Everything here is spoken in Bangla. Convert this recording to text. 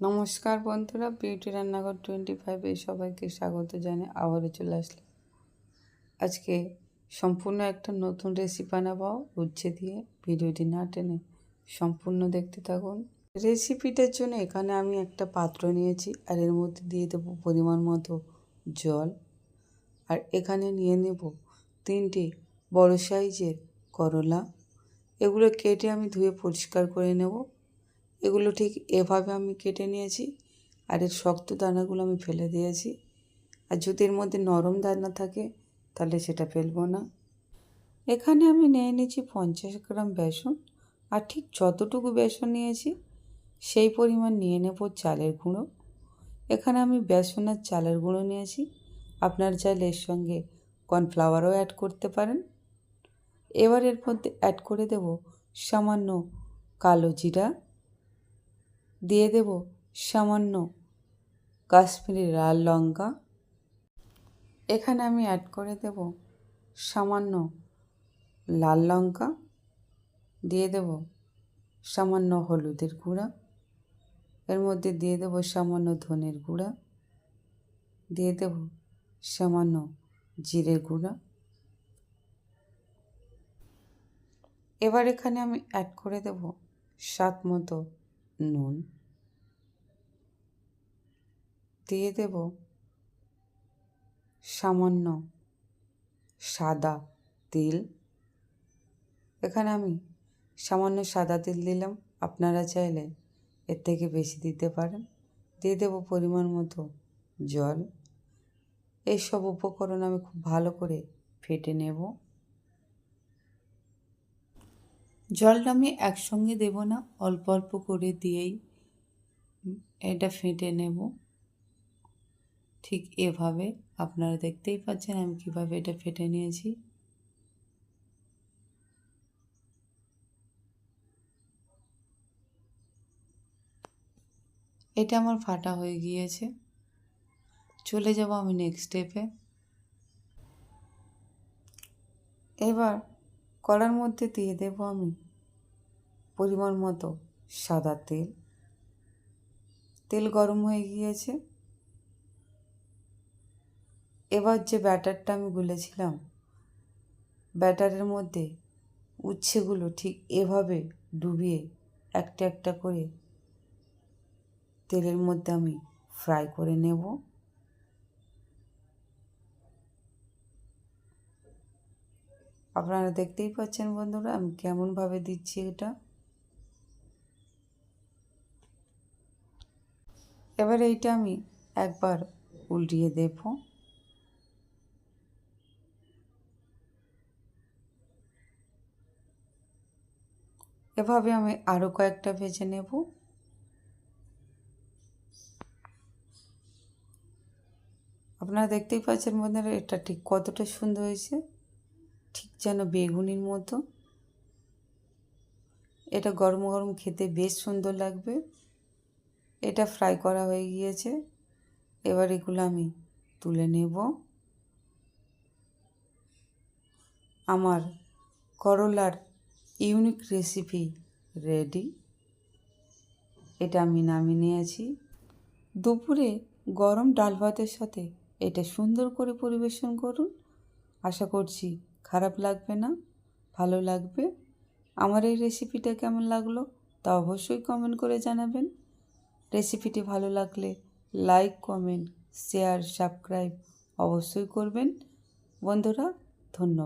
নমস্কার বন্ধুরা বিউটি রান্নাঘর টোয়েন্টি ফাইভে সবাইকে স্বাগত জানাই আবারও চলে আসলাম। আজকে সম্পূর্ণ একটা নতুন রেসিপি বানাবো, উচ্ছে দিয়ে। ভিডিওটি না টেনে সম্পূর্ণ দেখতে থাকুন। রেসিপিটার জন্য এখানে আমি একটা পাত্র নিয়েছি, আর এর মধ্যে দিয়ে দেবো পরিমাণ মতো জল। আর এখানে নিয়ে নেব তিনটে বড় সাইজের করলা। এগুলো কেটে আমি ধুয়ে পরিষ্কার করে নেব। এগুলো ঠিক এভাবে আমি কেটে নিয়েছি আর এর শক্ত দানাগুলো আমি ফেলে দিয়েছি। আর যদি এর মধ্যে নরম দানা থাকে, তাহলে সেটা ফেলব না। এখানে আমি নিয়ে নিয়েছি পঞ্চাশ গ্রাম বেসন আর ঠিক যতটুকু বেসন নিয়েছি, সেই পরিমাণ নিয়ে নেব চালের গুঁড়ো। এখানে আমি বেসন আর চালের গুঁড়ো নিয়েছি। আপনার চাইলে এর সঙ্গে কর্নফ্লাওয়ারও অ্যাড করতে পারেন। এবার এর মধ্যে অ্যাড করে দেব সামান্য কালো জিরা। দিয়ে দেব সামান্য কাশ্মীরি লাল লঙ্কা। এখানে আমি অ্যাড করে দেব সামান্য লাল লঙ্কা। দিয়ে দেব সামান্য হলুদের গুঁড়া। এর মধ্যে দিয়ে দেব সামান্য ধনের গুঁড়া। দিয়ে দেব সামান্য জিরের গুঁড়া। এবার এখানে আমি অ্যাড করে দেব স্বাদ মতো নুন দিয়ে দেব সামান্য সাদা তিল। এখানে আমি সামান্য সাদা তিল দিলাম। আপনারা চাইলে এর থেকে বেশি দিতে পারেন। দিয়ে দেবো পরিমাণ মতো জল। এই সব উপকরণ আমি খুব ভালো করে ফেটে নেব। জলটা আমি একসঙ্গে দেব না, অল্প অল্প করে দিয়েই এটা ফেটে নেব। ঠিক এভাবে। আপনারা দেখতেই পাচ্ছেন আমি কীভাবে এটা ফেটে নিয়েছি। এটা আমার ফাটা হয়ে গিয়েছে। চলে যাব আমি নেক্সট স্টেপে এবার কড়ার মধ্যে দিয়ে দেব আমি পরিমাণ মতো সাদা তেল। তেল গরম হয়ে গিয়েছে। এবার যে ব্যাটারটা আমি গুলেছিলাম, ব্যাটারের মধ্যে উচ্ছেগুলো ঠিক এভাবে ডুবিয়ে একটা একটা করে তেলের মধ্যে আমি ফ্রাই করে নেব। আপনারা দেখতেই পাচ্ছেন বন্ধুরা, আমি কেমনভাবে দিচ্ছি এটা। এবার এইটা আমি একবার উল্টিয়ে দেব। এভাবে আমি আরও কয়েকটা ভেজে নেব। আপনারা দেখতেই পাচ্ছেন বন্ধুরা, এটা ঠিক কতটা সুন্দর হয়েছে। ঠিক যেন বেগুনির মতো। এটা গরম গরম খেতে বেশ সুন্দর লাগবে। এটা ফ্রাই করা হয়ে গিয়েছে। এবার এগুলো আমি তুলে নেব। আমার করলার ইউনিক রেসিপি রেডি এটা আমি নামিয়ে নিয়েছি। দুপুরে গরম ডাল ভাতের সাথে এটা সুন্দর করে পরিবেশন করুন। আশা করছি খারাপ লাগবে না? ভালো লাগবে? আমার এই রেসিপিটা কেমন লাগল? তা অবশ্যই কমেন্ট করে জানাবেন। রেসিপিটি ভালো লাগলে লাইক কমেন্ট শেয়ার সাবস্ক্রাইব অবশ্যই করবেন। বন্ধুরা, ধন্যবাদ।